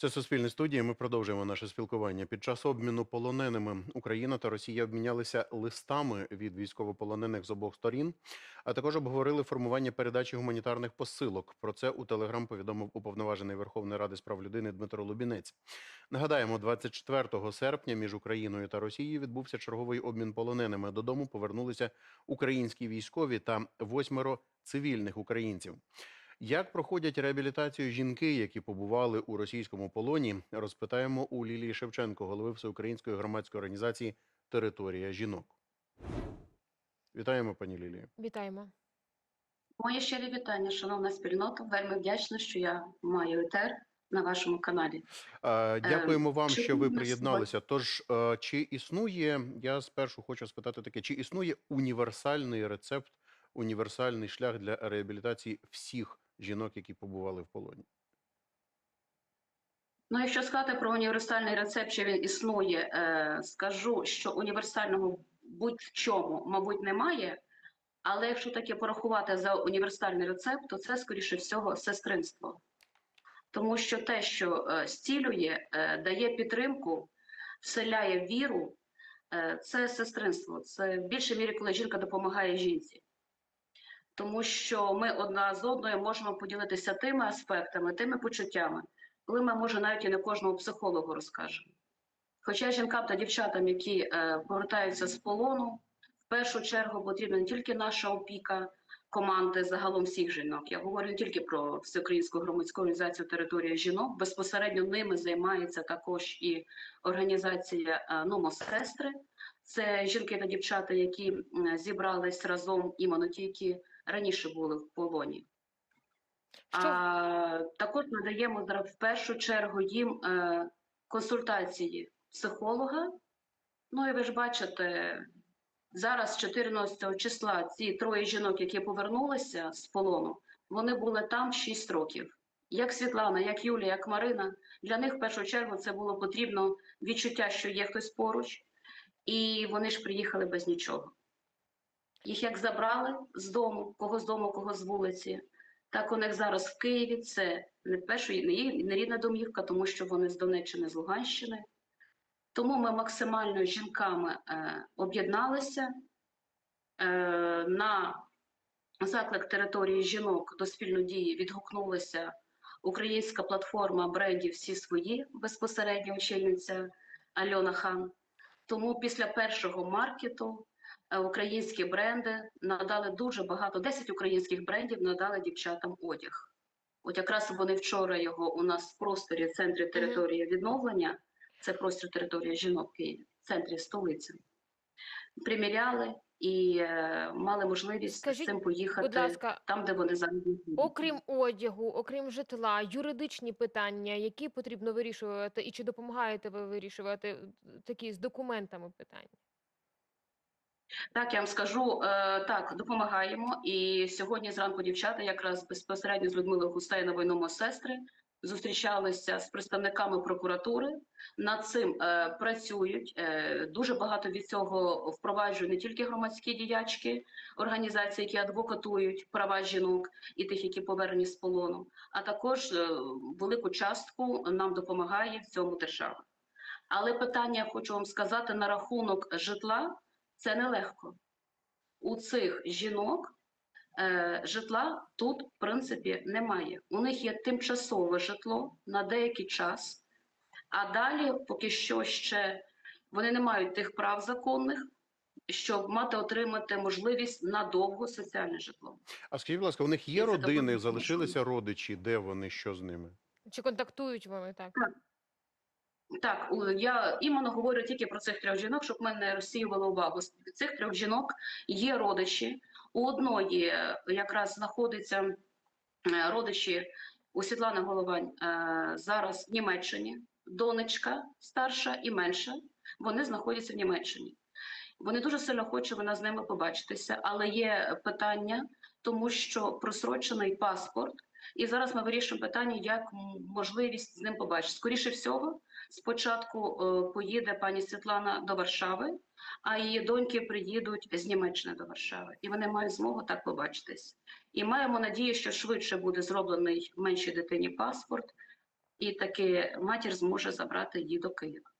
Це суспільне студія. Ми продовжуємо наше спілкування. Під час обміну полоненими Україна та Росія обмінялися листами від військовополонених з обох сторін, а також обговорили формування передачі гуманітарних посилок. Про це у Телеграм повідомив уповноважений Верховної Ради з прав людини Дмитро Лубінець. Нагадаємо, 24 серпня між Україною та Росією відбувся черговий обмін полоненими. Додому повернулися українські військові та восьмеро цивільних українців. Як проходять реабілітацію жінки, які побували у російському полоні, розпитаємо у Лілії Шевченко, голови Всеукраїнської громадської організації Територія жінок. Вітаємо, пані Лілії. Вітаємо. Моє щирі вітання, шановна спільнота. Вельми вдячна, що я маю етер на вашому каналі. Е, Дякуємо вам, чи що ви приєдналися. Тож, е, чи існує, я спершу хочу спитати таке: чи існує універсальний рецепт, універсальний шлях для реабілітації всіх жінок, які побували в полоні? Ну, якщо сказати про універсальний рецепт, чи він існує, е, скажу, що універсального будь-в чому, мабуть, немає. Але якщо таке порахувати за універсальний рецепт, то це, скоріше всього, сестринство. Тому що те, що е, зцілює, е, дає підтримку, вселяє віру, це сестринство. Це в більшій мірі, коли жінка допомагає жінці. Тому що ми одна з одною можемо поділитися тими аспектами, тими почуттями, коли ми, може, навіть і не кожному психологу розкажемо. Хоча жінкам та дівчатам, які е, повертаються з полону, в першу чергу потрібна не тільки наша опіка команди загалом всіх жінок. Я говорю не тільки про всеукраїнську громадську організацію територія жінок. Безпосередньо ними займається також і організація е, «Номосестри». Це жінки та дівчата, які зібрались разом іменно ті, які раніше були в полоні. Що А, також надаємо зараз в першу чергу їм е, консультації психолога. Ну і ви ж бачите, зараз, 14 числа, ці троє жінок, які повернулися з полону, вони були там 6 років. Як Світлана, як Юлія, як Марина. Для них в першу чергу це було потрібно відчуття, що є хтось поруч, і вони ж приїхали без нічого. Їх як забрали з дому, кого з дому, кого з вулиці. Так у них зараз в Києві це не першої, не, не рідна домівка, тому що вони з Донеччини, з Луганщини. Тому ми максимально з жінками е, об'єдналися е, на заклик території жінок до спільної дії відгукнулася українська платформа брендів всі свої безпосередньо очільниця Альона Хан. Тому після першого маркету українські бренди надали дуже багато, 10 українських брендів надали дівчатам одяг. От якраз вони вчора його у нас в просторі в центрі території відновлення, це простір території жінок в в центрі столиці. Приміряли і е, мали можливість Скажіть, з цим поїхати Будь ласка, там, де вони зараз. окрім одягу, окрім житла, юридичні питання, які потрібно вирішувати, і чи допомагаєте ви вирішувати е, такі з документами питання? Так, я вам скажу, е, так, допомагаємо. І сьогодні зранку дівчата, якраз безпосередньо з Людмилою Густейновою номо сестри, зустрічалися з представниками прокуратури. Над цим е, працюють. Е, дуже багато від цього впроваджують не тільки громадські діячки, організації, які адвокатують права жінок і тих, які повернені з полону, а також е, велику частку нам допомагає в цьому держава. Але питання, хочу вам сказати, на рахунок житла. Це нелегко. У цих жінок е, житла тут, в принципі, немає. У них є тимчасове житло на деякий час, а далі поки що ще вони не мають тих прав законних, щоб мати отримати можливість на довго соціальне житло. А скажіть, будь ласка, у них є Це родини, залишилися родичі, де вони, що з ними? Чи контактують вони так? Так, у- я іменно говорю тільки про цих трьох жінок, щоб ми не розсіювали увагу. Цих трьох жінок є родичі. У одної е, якраз знаходиться е, родичі у Світлани Головань е, зараз в Німеччині, донечка старша і менша. Вони знаходяться в Німеччині. Вони дуже сильно хочуть вона з ними побачитися, але є питання, тому що просрочений паспорт. І зараз ми вирішуємо питання, як можливість з ним побачити. Скоріше всього, спочатку е, поїде пані Світлана до Варшави, а її доньки приїдуть з Німеччини до Варшави, і вони мають змогу так побачитись. І маємо надію, що швидше буде зроблений меншій дитині паспорт. і таки матір зможе забрати її до Києва.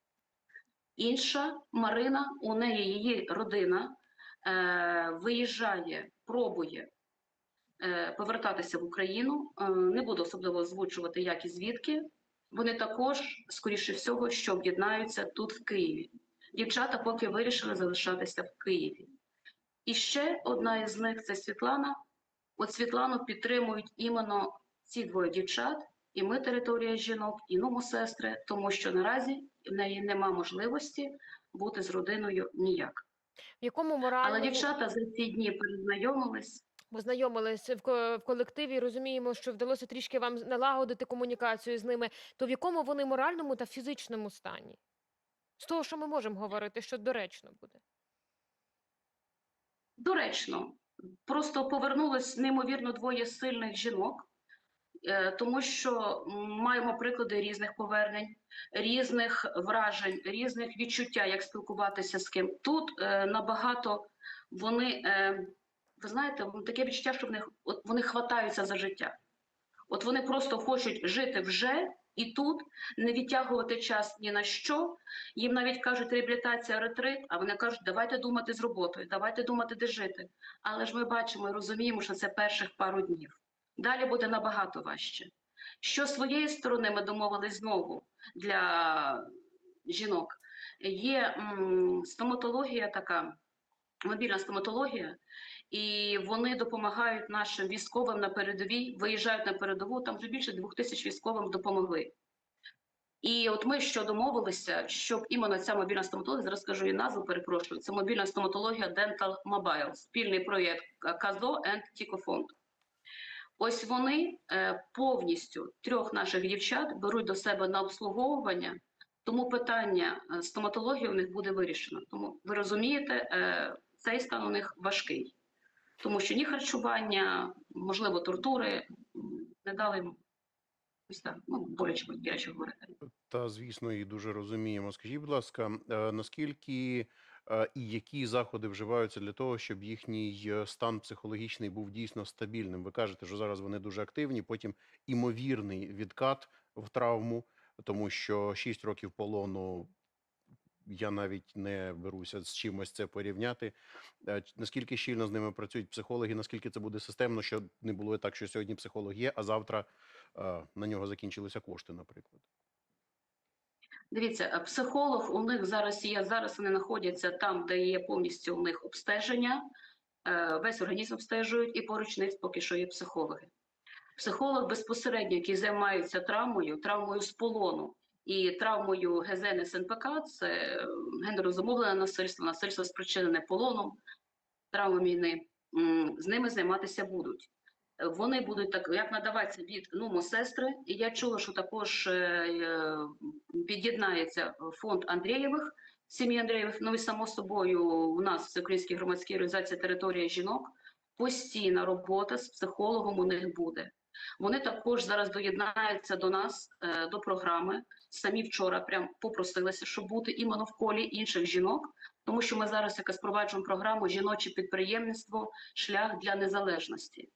Інша Марина, у неї її родина е, виїжджає, пробує е, повертатися в Україну. Е, не буду особливо озвучувати, як і звідки. Вони також, скоріше всього, що об'єднаються тут в Києві. Дівчата поки вирішили залишатися в Києві. І ще одна із них це Світлана. От Світлану підтримують іменно ці двоє дівчат, і ми територія жінок, і сестри, тому що наразі в неї нема можливості бути з родиною ніяк. В якому Але дівчата за ці дні перезнайомились. Познайомились в, в колективі, розуміємо, що вдалося трішки вам налагодити комунікацію з ними, то в якому вони моральному та фізичному стані? З того, що ми можемо говорити, що доречно буде. Доречно, просто повернулось неймовірно двоє сильних жінок, е, тому що маємо приклади різних повернень, різних вражень, різних відчуття, як спілкуватися з ким. Тут е, набагато вони, е, ви знаєте, таке відчуття, що вони, от вони хватаються за життя. От вони просто хочуть жити вже і тут, не відтягувати час ні на що. Їм навіть кажуть реабілітація, ретрит, а вони кажуть, давайте думати з роботою, давайте думати, де жити. Але ж ми бачимо і розуміємо, що це перших пару днів. Далі буде набагато важче. Що з своєї сторони ми домовились знову для жінок. Є м, стоматологія така, мобільна стоматологія, і вони допомагають нашим військовим на передовій, виїжджають на передову, там вже більше двох тисяч військовим допомогли. І от ми що домовилися, щоб іменно ця мобільна стоматологія, зараз скажу її назву, перепрошую, це мобільна стоматологія Dental Mobile, спільний проєкт Казо Тікофонд. Ось вони е, повністю трьох наших дівчат беруть до себе на обслуговування, тому питання е, стоматології у них буде вирішено. Тому ви розумієте, е, цей стан у них важкий, тому що ні харчування, можливо, тортури не дали їм ось так, ну боляче боляче говорити. Та звісно, і дуже розуміємо. Скажіть, будь ласка, е, наскільки е, і які заходи вживаються для того, щоб їхній е, стан психологічний був дійсно стабільним? Ви кажете, що зараз вони дуже активні, потім імовірний відкат в травму, тому що 6 років полону. Я навіть не беруся з чимось це порівняти. Е, Наскільки щільно з ними працюють психологи, наскільки це буде системно, щоб не було так, що сьогодні психолог є, а завтра е, на нього закінчилися кошти, наприклад. Дивіться, психолог у них зараз є. Зараз вони знаходяться там, де є повністю у них обстеження. е, Весь організм обстежують, і поруч них поки що є психологи. Психолог безпосередньо, який займається травмою, травмою з полону і травмою ГЗН СНПК, це е, гендерозумовлене насильство, насильство спричинене полоном, травма війни. З ними займатися будуть. Е, Вони будуть так, як надаватися від ну, сестри. І я чула, що також е, під'єднається фонд Андрієвих, сім'ї Андрієвих. Ну і само собою, у нас Всеукраїнській громадській організації територія жінок. Постійна робота з психологом у них буде. Вони також зараз доєднаються до нас до програми. Самі вчора прям попросилися, щоб бути іменно в колі інших жінок, тому що ми зараз якось впроваджуємо програму жіноче підприємництво, шлях для незалежності.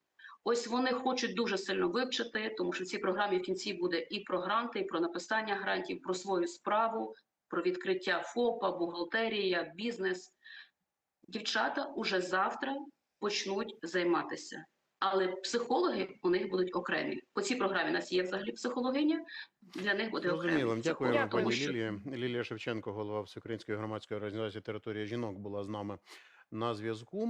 Ось вони хочуть дуже сильно вивчити, тому що в цій програмі в кінці буде і про гранти, і про написання грантів, про свою справу, про відкриття ФОПа, бухгалтерія, бізнес. Дівчата уже завтра почнуть займатися. Але психологи у них будуть окремі. По цій програмі у нас є взагалі психологиня, для них буде окремо. Дякую. пані що Лілія. Лілія Шевченко, голова Всеукраїнської громадської організації Територія жінок, була з нами на зв'язку.